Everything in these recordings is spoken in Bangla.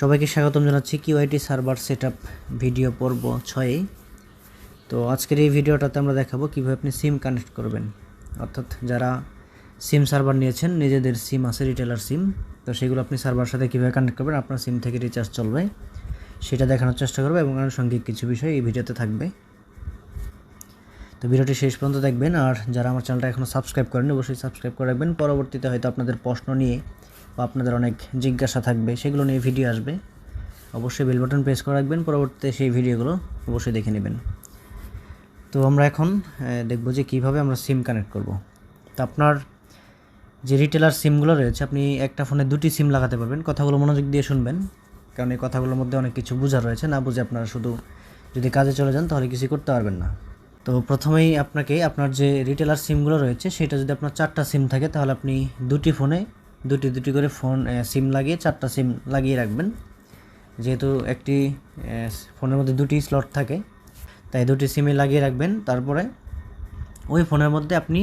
সবাইকে স্বাগতম জানাচ্ছি কিউআইটি সার্ভার সেট ভিডিও পর্ব ছয়ে। তো আজকের এই ভিডিওটাতে আমরা দেখাবো কীভাবে আপনি সিম কানেক্ট করবেন। অর্থাৎ যারা সিম সার্ভার নিয়েছেন, নিজেদের সিম আছে, রিটেলার সিম, তো সেগুলো আপনি সার্ভার সাথে কীভাবে কানেক্ট করবেন, আপনার সিম থেকে রিচার্জ চলবে, সেটা দেখানোর চেষ্টা করব এবং আনুষঙ্গিক কিছু বিষয় এই ভিডিওতে থাকবে। তো ভিডিওটি শেষ পর্যন্ত দেখবেন, আর যারা আমার চ্যানেলটা এখনও সাবস্ক্রাইব করেন অবশ্যই সাবস্ক্রাইব করে রাখবেন। পরবর্তীতে হয়তো আপনাদের প্রশ্ন নিয়ে বা আপনাদের অনেক জিজ্ঞাসা থাকবে, সেগুলো নিয়ে ভিডিও আসবে। অবশ্যই বেল বাটন প্রেস করে রাখবেন, পরবর্তীতে সেই ভিডিওগুলো অবশ্যই দেখে নেবেন। তো আমরা এখন দেখব যে কীভাবে আমরা সিম কানেক্ট করব। তো আপনার যে রিটেলার সিমগুলো রয়েছে, আপনি একটা ফোনে দুটি সিম লাগাতে পারবেন, কথাগুলো মনোযোগ দিয়ে শুনবেন। কারণ এই কথাগুলোর মধ্যে অনেক কিছু বোঝা রয়েছে, না বুঝে আপনারা শুধু যদি কাজে চলে যান, তাহলে কিছু করতে পারবেন না। তো প্রথমেই আপনাকে আপনার যে রিটেলার সিমগুলো রয়েছে, সেটা যদি আপনার চারটা সিম থাকে, তাহলে আপনি দুটি ফোনে দুটি দুটি করে ফোন সিম লাগিয়ে চারটা সিম লাগিয়ে রাখবেন। যেহেতু একটি ফোনের মধ্যে দুটি স্লট থাকে, তাই দুটি সিমে লাগিয়ে রাখবেন। তারপরে ওই ফোনের মধ্যে আপনি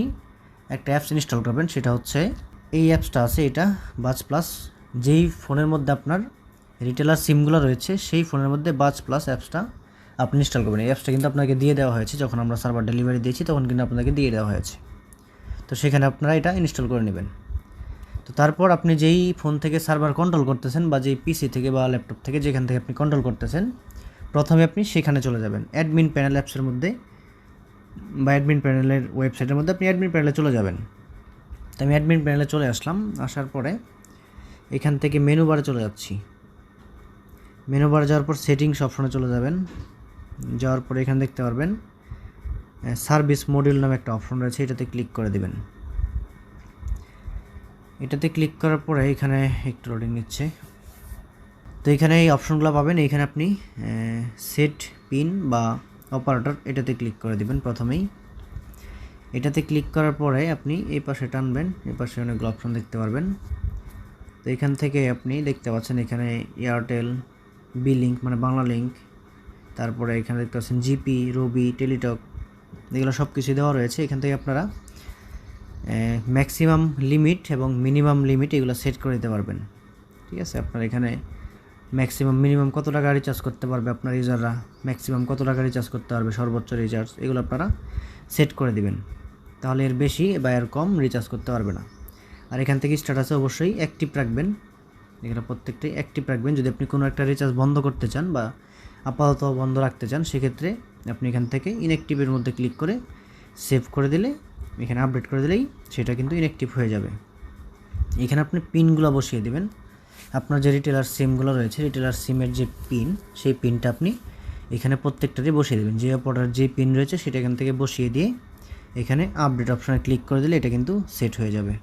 একটা অ্যাপস ইনস্টল করবেন, সেটা হচ্ছে এই অ্যাপসটা আছে, এটা বাজ প্লাস যেই ফোনের মধ্যে আপনার রিটেলার সিমগুলো রয়েছে, সেই ফোনের মধ্যে বাজ প্লাস অ্যাপসটা আপনি ইনস্টল করবেন। এই অ্যাপসটা কিন্তু আপনাকে দিয়ে দেওয়া হয়েছে, যখন আমরা সার্ভার ডেলিভারি দিয়েছি, তখন কিন্তু আপনাকে দিয়ে দেওয়া হয়েছে। তো সেখানে আপনারা এটা ইনস্টল করে নেবেন। তো তারপর আপনি যেই ফোন থেকে সার্ভার কন্ট্রোল করতেছেন বা যেই পিসি থেকে বা ল্যাপটপ থেকে যেখান থেকে আপনি কন্ট্রোল করতেছেন, প্রথমে আপনি সেখানে চলে যাবেন। অ্যাডমিন প্যানেল অ্যাপসের মধ্যে বা অ্যাডমিন প্যানেলের ওয়েবসাইটের মধ্যে আপনি অ্যাডমিন প্যানেলে চলে যাবেন। তো আমি অ্যাডমিন প্যানেলে চলে আসলাম, আসার পরে এখান থেকে মেনু বারে চলে যাচ্ছি। মেনু বারে যাওয়ার পর সেটিংস অপশনে চলে যাবেন। যাওয়ার পরে এখানে দেখতে পারবেন সার্ভিস মডিউল নামে একটা অপশন রয়েছে, এটাতে ক্লিক করে দেবেন। এটাতে ক্লিক করার পরে এখানে একটু লোডিং নিচ্ছে। তো এখানে এই অপশনগুলো পাবেন। এখানে আপনি সেট পিন বা অপারেটর এটাতে ক্লিক করে দিবেন প্রথমেই। এটাতে ক্লিক করার পরে আপনি এই পাশে টানবেন। এই পাশে অনেকগুলো অপশন দেখতে পারবেন। তো এখান থেকে আপনি দেখতে পাচ্ছেন এখানে এয়ারটেল বি লিঙ্ক মানে বাংলা লিঙ্ক তারপরে এখানে দেখতে পাচ্ছেন জিপি রবি টেলিটক এগুলো সব কিছু দেওয়া রয়েছে। এখান থেকে আপনারা ম্যাক্সিমাম লিমিট এবং মিনিমাম লিমিট এগুলো সেট করে দিতে পারবেন। ঠিক আছে? আপনার এখানে ম্যাক্সিমাম মিনিমাম কত টাকা রিচার্জ করতে পারবে আপনার ইউজাররা ম্যাক্সিমাম কত টাকা রিচার্জ করতে পারবে? সর্বোচ্চ রিচার্জ এগুলো আপনারা সেট করে দিবেন। তাহলে এর বেশি বা এর কম রিচার্জ করতে পারবে না। আর এখান থেকে স্ট্যাটাসে অবশ্যই অ্যাক্টিভ রাখবেন। এখানে প্রত্যেকটাই অ্যাক্টিভ রাখবেন। যদি আপনি কোনো একটা রিচার্জ বন্ধ করতে চান বা আপাতত বন্ধ রাখতে চান, সেক্ষেত্রে আপনি এখান থেকে ইনঅ্যাক্টিভের মধ্যে ক্লিক করে সেভ করে দিলে এখানে আপডেট করে দিলেই সেটা কিন্তু ইনঅ্যাক্টিভ হয়ে যাবে। এখানে আপনি পিনগুলো বসিয়ে দেবেন। আপনার যে রিটেলার সিমগুলো রয়েছে রিটেলার সিমের যে পিন সেই পিনটা আপনি এখানে প্রত্যেকটারই বসিয়ে দেবেন। যে অপারেটার যে পিন রয়েছে, সেটা এখান থেকে বসিয়ে দিয়ে এখানে আপডেট অপশানে ক্লিক করে দিলে এটা কিন্তু সেট হয়ে যাবে।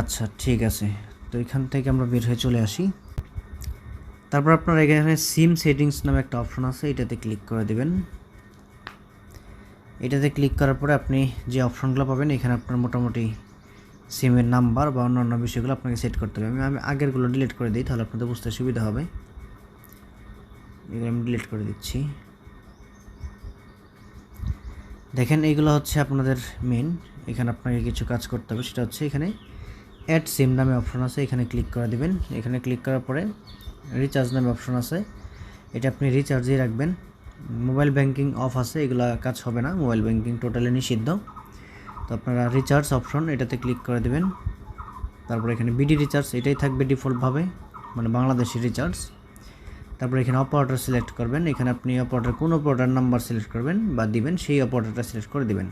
আচ্ছা ঠিক আছে। তো এখান থেকে আমরা বের হয়ে চলে আসি। তারপর আপনার এখানে সিম সেটিংস নামে একটা অপশন আছে, এটাতে ক্লিক করে দেবেন। এটাতে ক্লিক করার পরে আপনি যে অপশনগুলো পাবেন, এখানে আপনার মোটামুটি সিমের নাম্বার বা অন্যান্য বিষয়গুলো আপনাকে সেট করতে হবে। আমি আমি আগেরগুলো ডিলিট করে দিই, তাহলে আপনাদের বুঝতে সুবিধা হবে। এগুলো আমি ডিলিট করে দিচ্ছি। দেখেন এইগুলো হচ্ছে আপনাদের মেন এখানে আপনাকে কিছু কাজ করতে হবে, সেটা হচ্ছে এখানে অ্যাড সিম নামে অপশন আছে, এখানে ক্লিক করে দেবেন। এখানে ক্লিক করার পরে রিচার্জ নামে অপশন আছে। এটা আপনি রিচার্জেই রাখবেন। মোবাইল ব্যাংকিং অফ আছে, এগুলো কাজ হবে না, মোবাইল ব্যাংকিং টোটালি নিষিদ্ধ। তো আপনারা রিচার্জ অপশন এটাতে ক্লিক করে দেবেন। তারপর এখানে বিডি রিচার্জ এটাই থাকবে ডিফল্টভাবে মানে বাংলাদেশি রিচার্জ তারপর এখানে অপারেটর সিলেক্ট করবেন, এখানে আপনি অপারেটর কোন অপারেটর নাম্বার সিলেক্ট করবেন বা দিবেন, সেই অপারেটরটা সিলেক্ট করে দিবেন।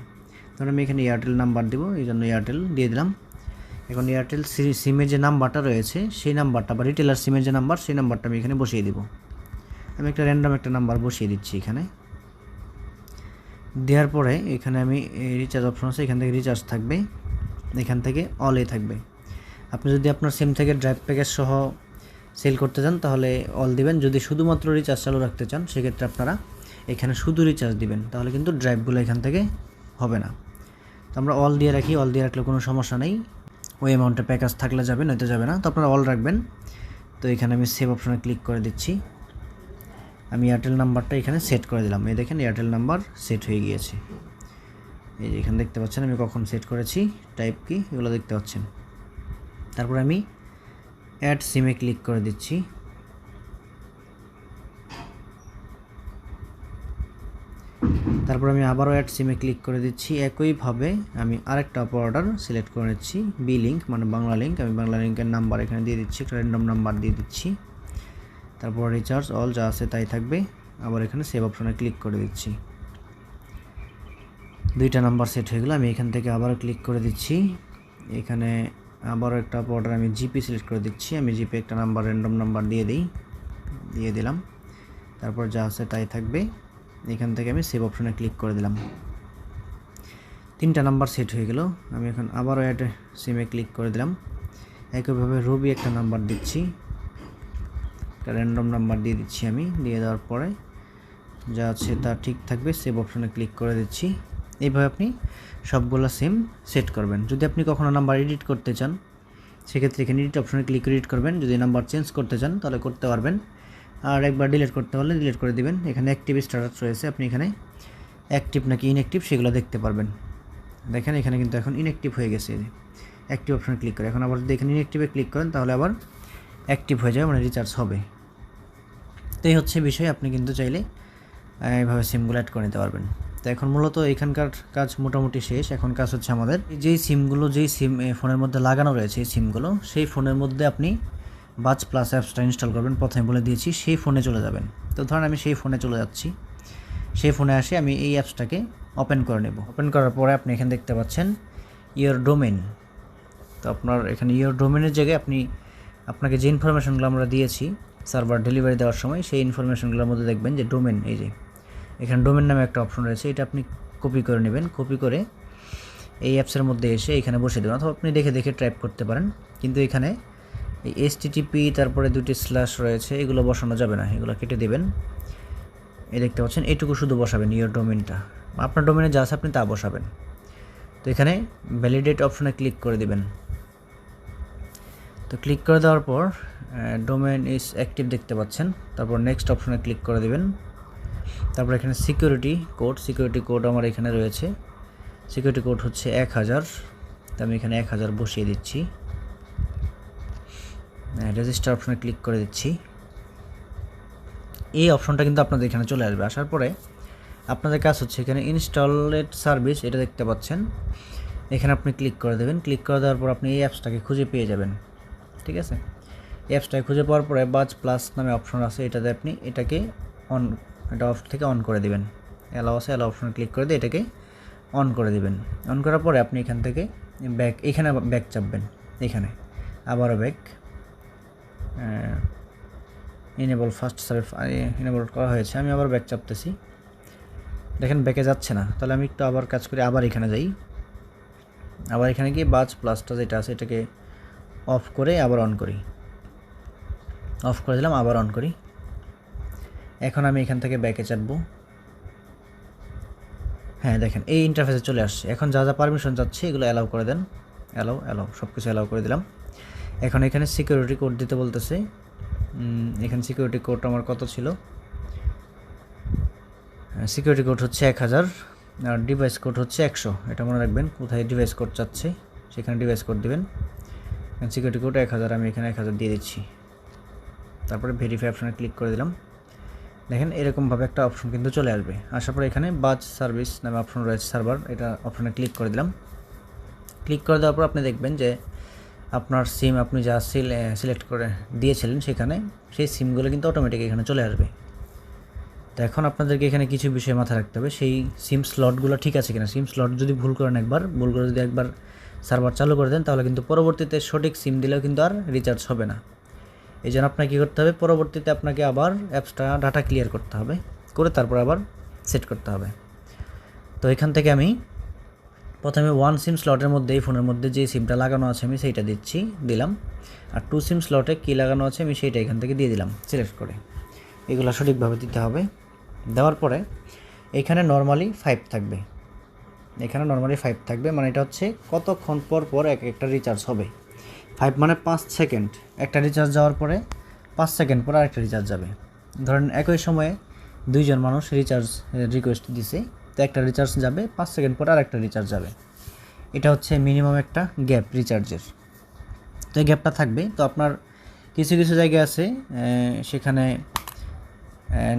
ধরুন আমি এখানে এয়ারটেল নাম্বার দিব, এই জন্য এয়ারটেল দিয়ে দিলাম। এখন এয়ারটেল সিমের যে নাম্বারটা রয়েছে, সেই নাম্বারটা বা রিটেলার সিমের যে নাম্বার সেই নাম্বারটা আমি এখানে বসিয়ে দিব। আমি একটা র্যান্ডম একটা নাম্বার বসিয়ে দিচ্ছি এখানে। দেওয়ার পরে এখানে আমি রিচার্জ অপশন আছে, এখান থেকে রিচার্জ থাকবে, এখান থেকে অলে থাকবে। আপনি যদি আপনার সিম থেকে ড্রাইভ প্যাকেজ সহ সেল করতে চান, তাহলে অল দিবেন। যদি শুধুমাত্র রিচার্জ চালু রাখতে চান, সেক্ষেত্রে আপনারা এখানে শুধু রিচার্জ দিবেন। তাহলে কিন্তু ড্রাইভগুলো এখান থেকে হবে না। তো আমরা অল দিয়ে রাখি অল দিয়ে রাখলে কোনো সমস্যা নেই। ওই অ্যামাউন্টে প্যাকেজ থাকলে যাবে, নয়তো যাবে না। তো আপনারা অল রাখবেন। তো এখানে আমি সেভ অপশনে ক্লিক করে দিচ্ছি। আমি এয়ারটেল নাম্বারটা এখানে সেট করে দিলাম। এই দেখেন এয়ারটেল নাম্বার সেট হয়ে গিয়েছে। এই যে এখানে দেখতে পাচ্ছেন আমি কখন সেট করেছি টাইপ কি, এগুলো দেখতে পাচ্ছেন। তারপর আমি অ্যাড সিমে ক্লিক করে দিচ্ছি। তারপর আমি আবারও অ্যাড সিমে ক্লিক করে দিচ্ছি। একইভাবে আমি আরেকটা অপারেটর সিলেক্ট করে নিচ্ছি বি লিঙ্ক মানে বাংলা লিঙ্ক আমি বাংলা লিঙ্কের নাম্বার এখানে দিয়ে দিচ্ছি, একটা র্যান্ডম নাম্বার দিয়ে দিচ্ছি। তারপর রিচার্জ অল যা আছে তাই থাকবে। আবার এখানে সেভ অপশনে ক্লিক করে দিচ্ছি। দুইটা নাম্বার সেট হয়ে গেলো, আমি এখান থেকে আবারও ক্লিক করে দিচ্ছি। এখানে আবারও একটা অপারেটর আমি জিপি সিলেক্ট করে দিচ্ছি। আমি জিপে একটা নাম্বার র্যান্ডম নাম্বার দিয়ে দিই, দিয়ে দিলাম। তারপর যা আছে তাই থাকবে। এখান থেকে আমি সেভ অপশনে ক্লিক করে দিলাম। তিনটা নাম্বার সেট হয়ে গেল, আমি এখন আবারও অ্যাড সিমে ক্লিক করে দিলাম। একইভাবে রবি একটা নাম্বার দিচ্ছি। একটা র্যান্ডম নাম্বার দিয়ে দিচ্ছি আমি, দিয়ে দেওয়ার পরে যা আছে তা ঠিক থাকবে সেভ অপশনে ক্লিক করে দিচ্ছি। এইভাবে আপনি সবগুলো সেম সেট করবেন। যদি আপনি কখনো নাম্বার এডিট করতে চান, সেক্ষেত্রে এখানে এডিট অপশনে ক্লিক এডিট করবেন। যদি নাম্বার চেঞ্জ করতে চান, তাহলে করতে পারবেন। আর একবার ডিলিট করতে হলে ডিলিট করে দিবেন। এখানে অ্যাক্টিভ স্ট্যাটাস রয়েছে, আপনি এখানে অ্যাক্টিভ নাকি ইনঅ্যাক্টিভ সেগুলো দেখতে পারবেন। দেখেন, এখানে কিন্তু এখন ইনঅ্যাক্টিভ হয়ে গেছে। অ্যাক্টিভ অপশনে ক্লিক করে। এখন আবার যদি এখানে ইনঅ্যাক্টিভে ক্লিক করেন, তাহলে আবার অ্যাক্টিভ হয়ে যাবে মানে রিচার্জ হবে। তো এই হচ্ছে বিষয়, আপনি কিন্তু চাইলে এইভাবে সিমগুলো অ্যাড করে নিতে পারবেন। তো এখন মূলত এখানকার কাজ মোটামুটি শেষ। এখন কাজ হচ্ছে আমাদের। যেই সিমগুলো যেই সিম ফোনের মধ্যে লাগানো রয়েছে এই সিমগুলো সেই ফোনের মধ্যে আপনি বাজ প্লাস অ্যাপসটা ইনস্টল করবেন। প্রথমে বলে দিয়েছি, সেই ফোনে চলে যাবেন। তো ধরেন আমি সেই ফোনে চলে যাচ্ছি। সেই ফোনে আসে আমি এই অ্যাপসটাকে ওপেন করে নেব। ওপেন করার পরে আপনি এখানে দেখতে পাচ্ছেন ইয়োর ডোমেন তো আপনার এখানে ইয়োর ডোমেনের জায়গায় আপনি, আপনাকে যে ইনফরমেশনগুলো আমরা দিয়েছি সার্ভার ডেলিভারি দেওয়ার সময় সেই ইনফরমেশনগুলোর মধ্যে দেখবেন যে ডোমেন এই যে এখানে ডোমেন নামে একটা অপশন রয়েছে, এটা আপনি কপি করে নেবেন। কপি করে এই অ্যাপসের মধ্যে এসে এখানে বসে দেবেন অথবা আপনি দেখে দেখে টাইপ করতে পারেন। কিন্তু এখানে এই এসটিটিপি তারপরে দুটি স্ল্যাশ রয়েছে, এগুলো বসানো যাবে না, এগুলো কেটে দেবেন। এই দেখতে পাচ্ছেন এইটুকু শুধু বসাবেন ইয়োর ডোমেনটা আপনার ডোমেনে যা আছে আপনি তা বসাবেন। তো এখানে ভ্যালিডেট অপশনে ক্লিক করে দিবেন। তো ক্লিক করে দেওয়ার পর ডোমেন ইজ অ্যাক্টিভ দেখতে পাচ্ছেন। তারপর নেক্সট অপশনে ক্লিক করে দেবেন। তারপর এখানে সিকিউরিটি কোড সিকিউরিটি কোড আমার এখানে রয়েছে। সিকিউরিটি কোড হচ্ছে এক হাজার। তো আমি এখানে এক হাজার বসিয়ে দিচ্ছি। রেজিস্টার অপশনে ক্লিক করে দিচ্ছি। এই অপশনটা কিন্তু আপনাদের এখানে চলে আসবে। আসার পরে আপনাদের কাজ হচ্ছে এখানে ইনস্টলেড সার্ভিস এটা দেখতে পাচ্ছেন। এখানে আপনি ক্লিক করে দেবেন। ক্লিক করে দেওয়ার পর আপনি এই অ্যাপসটাকে খুঁজে পেয়ে যাবেন। ঠিক আছে? এই অ্যাপসটাকে খুঁজে পাওয়ার পরে বাজ প্লাস নামে অপশন আছে, এটাতে আপনি এটাকে অন এটা অফ থেকে অন করে দিবেন। অ্যালাও আছে অ্যালাও অপশনে ক্লিক করে দিয়ে এটাকে অন করে দিবেন। অন করার পরে আপনি এখান থেকে ব্যাক এখানে ব্যাক চাপবেন, এখানে। আবারও back enable first serve enable করা হয়েছে, আমি আবার ব্যাক চাপতেছি। দেখেন ব্যাকে যাচ্ছে না, তাহলে আমি একটু আবার কাজ করি আবার এখানে যাই। আবার এখানে গিয়ে বাজ প্লাসটা যেটা আছে, এটাকে অফ করে আবার অন করি। অফ করে দিলাম, আবার অন করি। এখন আমি এখান থেকে ব্যাকে চাপবো। হ্যাঁ দেখেন, এই ইন্টারফেসে চলে আসছে। এখন যা যা পারমিশন যাচ্ছে, এগুলো অ্যালাউ করে দেন। অ্যালাউ অ্যালাউ সব কিছু অ্যালাউ করে দিলাম। এখন এখানে সিকিউরিটি কোড দিতে বলতেছে। এখানে সিকিউরিটি কোড আমার কত ছিল? সিকিউরিটি কোড হচ্ছে এক হাজার, আর ডিভাইস কোড হচ্ছে একশো। এটা মনে রাখবেন, কোথায় ডিভাইস কোড চাচ্ছে, সেখানে ডিভাইস কোড দেবেন। সিকিউরিটি কোড এক হাজার, আমি এখানে এক হাজার দিয়ে দিচ্ছি। তারপরে ভেরিফাই অপশানে ক্লিক করে দিলাম। দেখেন এরকমভাবে একটা অপশন কিন্তু চলে আসবে। আসার পরে এখানে বাজ সার্ভিস নামে অপশন রয়েছে সার্ভার এটা অপশানে ক্লিক করে দিলাম। ক্লিক করে দেওয়ার পর আপনি দেখবেন যে আপনার সিম আপনি যা সিলেক্ট করে দিয়েছিলেন সেখানে সেই সিমগুলো কিন্তু অটোমেটিক এখানে চলে আসবে। তো এখন আপনাদেরকে এখানে কিছু বিষয় মাথায় রাখতে হবে। সেই সিম স্লটগুলো ঠিক আছে কিনা? সিম স্লট যদি ভুল করেন একবার, ভুল করে যদি একবার সার্ভার চালু করে দেন, তাহলে কিন্তু পরবর্তীতে সঠিক সিম দিলেও কিন্তু আর রিচার্জ হবে না। এই জন্য আপনাকে কী করতে হবে? পরবর্তীতে আপনাকে আবার অ্যাপসটা ডাটা ক্লিয়ার করতে হবে, করে তারপর আবার সেট করতে হবে। তো এখান থেকে আমি প্রথমে ওয়ান সিম স্লটের মধ্যে, এই ফোনের মধ্যে যে সিমটা লাগানো আছে আমি সেইটা দিচ্ছি, দিলাম। আর টু সিম স্লটে কী লাগানো আছে আমি সেইটা এখান থেকে দিয়ে দিলাম সিলেক্ট করে। এগুলো সঠিকভাবে দিতে হবে। দেওয়ার পরে এখানে নর্মালি ফাইভ থাকবে। এখানে নর্মালি ফাইভ থাকবে মানে এটা হচ্ছে কতক্ষণ পর পর এক একটা রিচার্জ হবে। ফাইভ মানে পাঁচ সেকেন্ড একটা রিচার্জ যাওয়ার পরে পাঁচ সেকেন্ড পর আরেকটা রিচার্জ যাবে। ধরেন একই সময়ে দুইজন মানুষ রিচার্জ রিকোয়েস্ট দিছে, তো একটা রিচার্জ যাবে, পাঁচ সেকেন্ড পর আর একটা রিচার্জ যাবে। এটা হচ্ছে মিনিমাম একটা গ্যাপ রিচার্জের তো এই গ্যাপটা থাকবে। তো আপনার কিছু কিছু জায়গা আছে সেখানে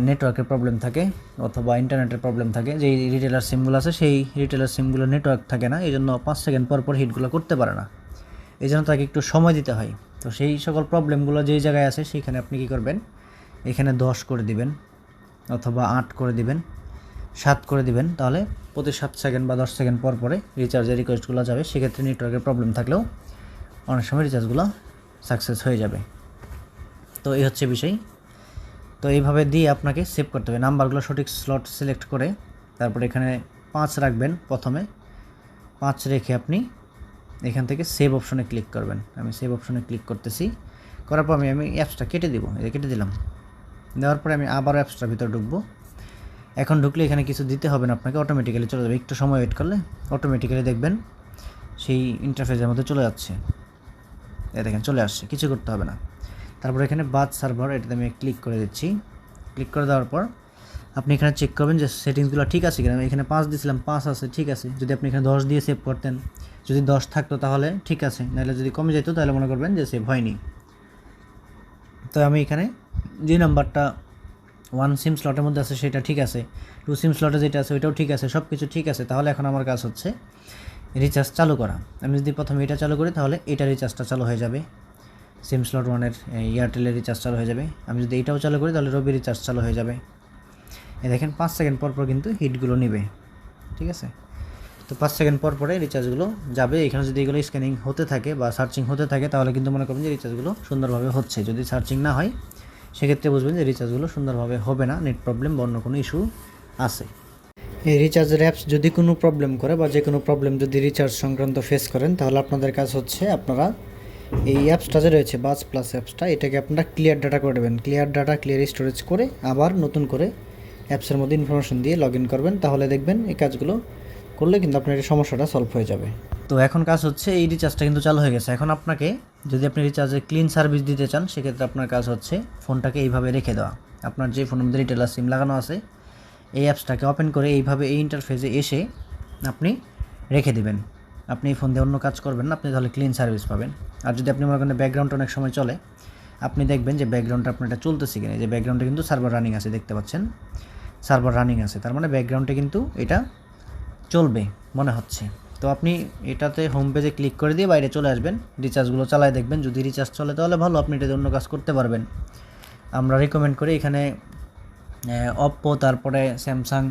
নেটওয়ার্কের প্রবলেম থাকে অথবা ইন্টারনেটের প্রবলেম থাকে। যেই রিটেলার সিমগুলো আছে, সেই রিটেলার সিমগুলো নেটওয়ার্ক থাকে না এই জন্য পাঁচ সেকেন্ড পর পর হিটগুলো করতে পারে না। এই জন্য তাকে একটু সময় দিতে হয়। তো সেই সকল প্রবলেমগুলো যেই জায়গায় আছে, সেইখানে আপনি কী করবেন? এখানে দশ করে দিবেন অথবা আট করে দিবেন, সাত করে দিবেন। তাহলে প্রতি সাত সেকেন্ড বা দশ সেকেন্ড পর পরে রিচার্জের রিকোয়েস্টগুলো যাবে, সেক্ষেত্রে নেটওয়ার্কের প্রবলেম থাকলেও অনেক সময় রিচার্জগুলো সাকসেস হয়ে যাবে। তো এই হচ্ছে বিষয়। তো এইভাবে দিয়ে আপনাকে সেভ করতে হবে। নাম্বারগুলো সঠিক স্লট সিলেক্ট করে তারপর এখানে পাঁচ রাখবেন প্রথমে। পাঁচ রেখে আপনি এখান থেকে সেভ অপশনে ক্লিক করবেন। আমি সেভ অপশনে ক্লিক করতেছি। করার পর আমি আমি অ্যাপসটা কেটে দিব। এটা কেটে দিলাম। দেওয়ার পরে আমি আবার অ্যাপসটার ভিতরে ঢুকবো। এখন ঢুকলে এখানে কিছু দিতে হবে না, আপনাকে অটোমেটিক্যালি চলে যাবে। একটু সময় ওয়েট করলে অটোমেটিক্যালি দেখবেন সেই ইন্টারফেসের মধ্যে চলে যাচ্ছে। এ দেখেন, চলে আসছে। কিছু করতে হবে না। তারপর এখানে বাদ সার্ভার এটাতে আমি ক্লিক করে দিচ্ছি। ক্লিক করে দেওয়ার পর আপনি এখানে চেক করবেন যে সেটিংসগুলো ঠিক আছে কিনা। আমি এখানে পাঁচ দিয়েছিলাম, পাঁচ আছে, ঠিক আছে। যদি আপনি এখানে দশ দিয়ে সেভ করতেন, যদি দশ থাকতো তাহলে ঠিক আছে। নাহলে যদি কমে যেত তাহলে মনে করবেন যে সেভ হয়নি। তো আমি এখানে যে নাম্বারটা ওয়ান সিম স্লটের মধ্যে আছে সেটা ঠিক আছে। টু সিম স্লটে যেটা আছে ওইটাও ঠিক আছে সব কিছু ঠিক আছে। তাহলে এখন আমার কাজ হচ্ছে রিচার্জ চালু করা। আমি যদি প্রথমে এটা চালু করি তাহলে এটা রিচার্জটা চালু হয়ে যাবে। সিম স্লট ওয়ানের এয়ারটেলের রিচার্জ চালু হয়ে যাবে। আমি যদি এটাও চালু করি, তাহলে রবি রিচার্জ চালু হয়ে যাবে। এ দেখেন, পাঁচ সেকেন্ড পর পর কিন্তু হিটগুলো নেবে। ঠিক আছে? তো পাঁচ সেকেন্ড পর পরে রিচার্জগুলো যাবে। এখানে যদি এগুলো স্ক্যানিং হতে থাকে বা সার্চিং হতে থাকে, তাহলে কিন্তু মনে করবেন যে রিচার্জগুলো সুন্দরভাবে হচ্ছে। যদি সার্চিং না হয়, সেক্ষেত্রে বুঝবেন যে রিচার্জগুলো সুন্দরভাবে হবে না নেট প্রবলেম বা অন্য কোনো ইস্যু আছে। এই রিচার্জের অ্যাপস যদি কোনো প্রবলেম করে বা যে কোনো প্রবলেম যদি রিচার্জ সংক্রান্ত ফেস করেন, তাহলে আপনাদের কাজ হচ্ছে আপনারা এই অ্যাপসটা যে রয়েছে বাস প্লাস অ্যাপসটা এটাকে আপনারা ক্লিয়ার ডাটা করে দেবেন ক্লিয়ার ডাটা ক্লিয়ার স্টোরেজ করে আবার নতুন করে অ্যাপসের মধ্যে ইনফরমেশন দিয়ে লগ ইন করবেন। তাহলে দেখবেন এই কাজগুলো করলে কিন্তু আপনার এই সমস্যাটা সলভ হয়ে যাবে। তো এখন কাজ হচ্ছে, এই রিচার্জটা কিন্তু চালু হয়ে গেছে। এখন আপনাকে যদি আপনি রিচার্জে ক্লিন সার্ভিস দিতে চান, সেক্ষেত্রে আপনার কাজ হচ্ছে ফোনটাকে এইভাবে রেখে দেওয়া। আপনার যে ফোনের মধ্যে রিটেলার সিম লাগানো আছে, এই অ্যাপসটাকে ওপেন করে এইভাবে এই ইন্টারফেসে এসে আপনি রেখে দিবেন। আপনি এই ফোন দিয়ে অন্য কাজ করবেন না, আপনি তাহলে ক্লিন সার্ভিস পাবেন। আর যদি আপনি মনে করেন ব্যাকগ্রাউন্ড অনেক সময় চলে, আপনি দেখবেন যে ব্যাকগ্রাউন্ডটা আপনার এটা চলতেছে কিনা। যে ব্যাকগ্রাউন্ডে কিন্তু সার্ভার রানিং আছে, দেখতে পাচ্ছেন? সার্ভার রানিং আছে, তার মানে ব্যাকগ্রাউন্ডে কিন্তু এটা চলবে, মনে হচ্ছে। তো আপনি এটাতে হোম পেজে ক্লিক করে দিয়ে বাইরে চলে আসবেন রিচার্জগুলো চালায় দেখবেন। যদি রিচার্জ চলে, তাহলে ভালো, আপনি এটাতে অন্য কাজ করতে পারবেন। আমরা রিকমেন্ড করি এখানে অপ্পো তারপরে স্যামসাং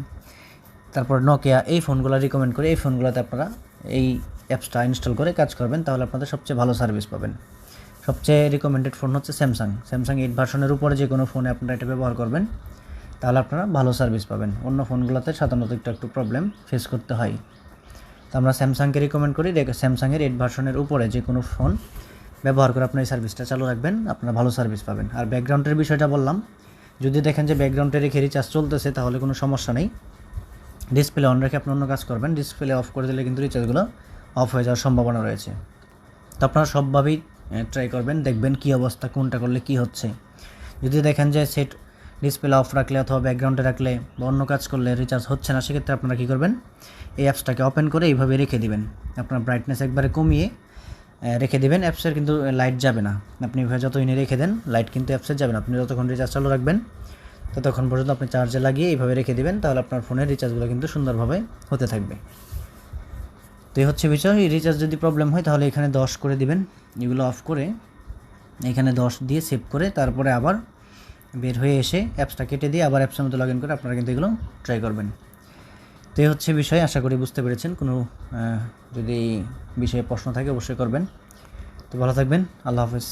তারপর নোকিয়া এই ফোনগুলো রিকমেন্ড করি। এই ফোনগুলোতে আপনারা এই অ্যাপসটা ইনস্টল করে কাজ করবেন, তাহলে আপনাদের সবচেয়ে ভালো সার্ভিস পাবেন। সবচেয়ে রিকমেন্ডেড ফোন হচ্ছে স্যামসাং স্যামসাং এইট ভার্সনের উপরে যে কোনো ফোনে আপনারা এটা ব্যবহার করবেন, তাহলে আপনারা ভালো সার্ভিস পাবেন। অন্য ফোনগুলোতে সাধারণত একটু একটু প্রবলেম ফেস করতে হয়। তো আমরা স্যামসাংকে রিকমেন্ড করি স্যামসাংয়ের এইট ভার্সনের উপরে যে কোনো ফোন ব্যবহার করে আপনার এই সার্ভিসটা চালু রাখবেন, আপনারা ভালো সার্ভিস পাবেন। আর ব্যাকগ্রাউন্ডের বিষয়টা বললাম, যদি দেখেন যে ব্যাকগ্রাউন্ডে রেখে রিচার্জ চলতেছে, তাহলে কোনো সমস্যা নেই। ডিসপ্লে অন রেখে আপনি অন্য কাজ করবেন। ডিসপ্লে অফ করে দিলে কিন্তু রিচার্জগুলো অফ হয়ে যাওয়ার সম্ভাবনা রয়েছে। তো আপনারা সবভাবেই ট্রাই করবেন, দেখবেন কী অবস্থা, কোনটা করলে কি হচ্ছে। যদি দেখেন যে সেট ডিসপ্লে অফ রাখলে অথবা ব্যাকগ্রাউন্ডে রাখলে বা অন্য কাজ করলে রিচার্জ হচ্ছে না, সেক্ষেত্রে আপনারা কী করবেন? এই অ্যাপসটাকে ওপেন করে এইভাবে রেখে দিবেন। আপনার ব্রাইটনেস একবারে কমিয়ে রেখে দেবেন। অ্যাপসের কিন্তু লাইট যাবে না। আপনি যত ইনে রেখে দেন লাইট কিন্তু অ্যাপসের যাবে না। আপনি যতক্ষণ রিচার্জ চালু রাখবেন ততক্ষণ পর্যন্ত আপনি চার্জে লাগিয়ে এইভাবে রেখে দেবেন, তাহলে আপনার ফোনের রিচার্জগুলো কিন্তু সুন্দরভাবে হতে থাকবে। তো এই হচ্ছে বিষয় রিচার্জ যদি প্রবলেম হয়, তাহলে এখানে দশ করে দিবেন, এগুলো অফ করে, এখানে দশ দিয়ে সেভ করে, তারপরে আবার বের হয়ে এসে অ্যাপসটা কেটে দিয়ে আবার অ্যাপসের মধ্যে লগ করে আপনারা কিন্তু এগুলো ট্রাই করবেন। তো এই হচ্ছে বিষয়, আশা করি বুঝতে পেরেছেন, কোনো যদি বিষয়ে প্রশ্ন থাকে অবশ্যই করবেন। তো ভালো থাকবেন, আল্লাহ হাফেজ।